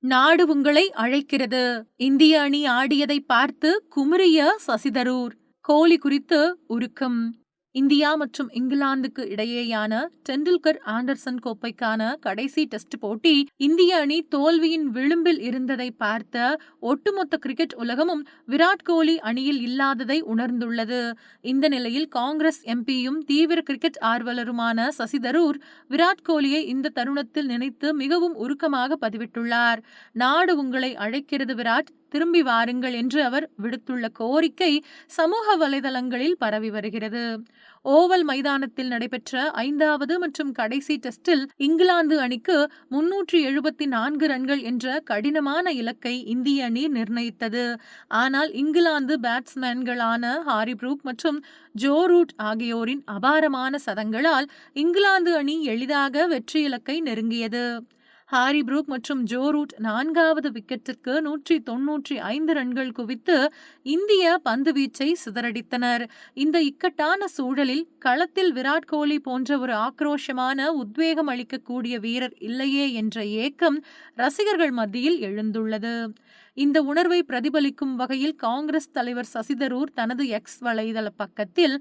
நாடு உங்களை அழைக்கிறது. இந்திய அணி ஆடியதை பார்த்து குமுறிய சசிதரூர். கோலி குறித்து உருக்கம். இந்தியா மற்றும் இங்கிலாந்துக்கு இடையேயான டெண்டுல்கர் ஆண்டர்சன் கோப்பைக்கான கடைசி டெஸ்ட் போட்டி இந்திய அணி தோல்வியின் விளிம்பில் இருந்ததை பார்த்த ஒட்டுமொத்த கிரிக்கெட் உலகமும் விராட் கோலி அணியில் இல்லாததை உணர்ந்துள்ளது. இந்த நிலையில் காங்கிரஸ் எம்பியும் தீவிர கிரிக்கெட் ஆர்வலருமான சசி தரூர் விராட் கோலியை இந்த தருணத்தில் நினைத்து மிகவும் உருக்கமாக பதிவிட்டுள்ளார். நாடு உங்களை அழைக்கிறது விராட் திரும்பி வாருங்கள் என்று அவர் விடுத்துள்ள கோரிக்கை சமூக வலைதளங்களில் பரவி வருகிறது. ஓவல் மைதானத்தில் நடைபெற்ற ஐந்தாவது மற்றும் கடைசி டெஸ்டில் இங்கிலாந்து அணிக்கு முன்னூற்றி எழுபத்தி நான்கு ரன்கள் என்ற கடினமான இலக்கை இந்திய அணி நிர்ணயித்தது. ஆனால் இங்கிலாந்து பேட்ஸ்மேன்களான ஹாரி ப்ரூக் மற்றும் ஜோ ரூட் ஆகியோரின் அபாரமான சதங்களால் இங்கிலாந்து அணி எளிதாக வெற்றி இலக்கை நெருங்கியது. ஹாரி புரூக் மற்றும் ஜோ ரூட் நான்காவது விக்கெட்டிற்கு நூற்றி தொன்னூற்றி ஐந்து ரன்கள் குவித்து இந்திய பந்து வீச்சை சிதறடித்தனர். இந்த இக்கட்டான சூழலில் களத்தில் விராட் கோலி போன்ற ஒரு ஆக்ரோஷமான உத்வேகம் அளிக்கக்கூடிய வீரர் இல்லையே என்ற ஏக்கம் ரசிகர்கள் மத்தியில் எழுந்துள்ளது. இந்த உணர்வை பிரதிபலிக்கும் வகையில் காங்கிரஸ் தலைவர் சசிதரூர் தனது எக்ஸ் வலைதள பக்கத்தில்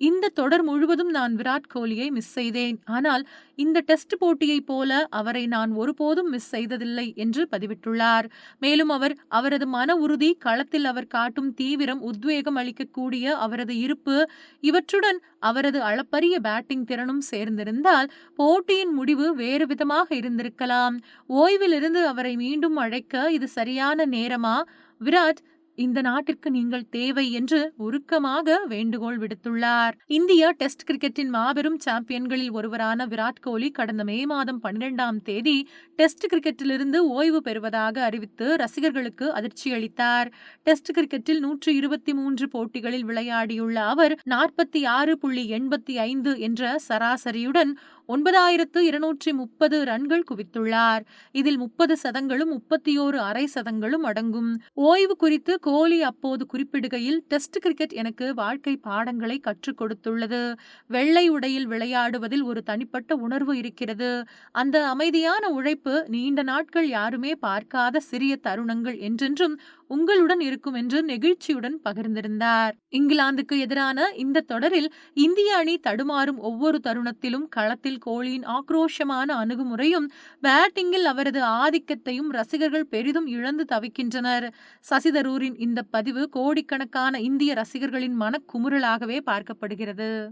இந்த தொடர் முழுவதும் நான் விராட் கோலியை மிஸ் செய்தேன். ஆனால் இந்த டெஸ்ட் போட்டியைப் போல அவரை நான் ஒருபோதும் மிஸ் செய்ததில்லை என்று பதிவிட்டுள்ளார். மேலும் அவர் அவரது மன உறுதி களத்தில் அவர் காட்டும் தீவிரம் உத்வேகம் அளிக்கக்கூடிய அவரது இருப்பு இவற்றுடன் அவரது அளப்பரிய பேட்டிங் திறனும் சேர்ந்திருந்தால் போட்டியின் முடிவு வேறு விதமாக இருந்திருக்கலாம். ஓய்விலிருந்து அவரை மீண்டும் அழைக்க இது சரியான நேரமா? விராட் இந்த நாட்டிற்கு நீங்கள் தேவை என்று உருக்கமாக வேண்டுகோள் விடுத்துள்ளார். இந்தியா டெஸ்ட் கிரிக்கெட்டின் மாபெரும் சாம்பியன்களில் ஒருவரான விராட் கோலி கடந்த மே மாதம் பன்னிரெண்டாம் தேதி டெஸ்ட் கிரிக்கெட்டிலிருந்து ஓய்வு பெறுவதாக அறிவித்து ரசிகர்களுக்கு அதிர்ச்சி அளித்தார். டெஸ்ட் கிரிக்கெட்டில் நூற்று இருபத்தி மூன்று போட்டிகளில் விளையாடியுள்ள அவர் நாற்பத்தி ஆறு புள்ளி எண்பத்தி ஐந்து என்ற சராசரியுடன் ஒன்பதாயிரத்து இருநூற்றி முப்பது ரன்கள் குவித்துள்ளார். இதில் முப்பது சதங்களும் முப்பத்தி ஓரு அரை சதங்களும் அடங்கும். ஓய்வு குறித்து கோலி அப்போது குறிப்பிடுகையில் டெஸ்ட் கிரிக்கெட் எனக்கு வாழ்க்கை பாடங்களை கற்றுக் கொடுத்துள்ளது. வெள்ளை உடையில் விளையாடுவதில் ஒரு தனிப்பட்ட உணர்வு இருக்கிறது. அந்த அமைதியான உழைப்பு நீண்ட நாட்கள் யாருமே பார்க்காத சிறிய தருணங்கள் என்றென்றும் உங்களுடன் இருக்கும் என்று நெகிழ்ச்சியுடன் பகிர்ந்திருந்தார். இங்கிலாந்துக்கு எதிரான இந்த தொடரில் இந்திய அணி தடுமாறும் ஒவ்வொரு தருணத்திலும் களத்தில் கோலியின் ஆக்ரோஷமான அணுகுமுறையும் பேட்டிங்கில் அவரது ஆதிக்கத்தையும் ரசிகர்கள் பெரிதும் இழந்து தவிக்கின்றனர். சசிதரூரின் இந்த பதிவு கோடிக்கணக்கான இந்திய ரசிகர்களின் மனக்குமுறலாகவே பார்க்கப்படுகிறது.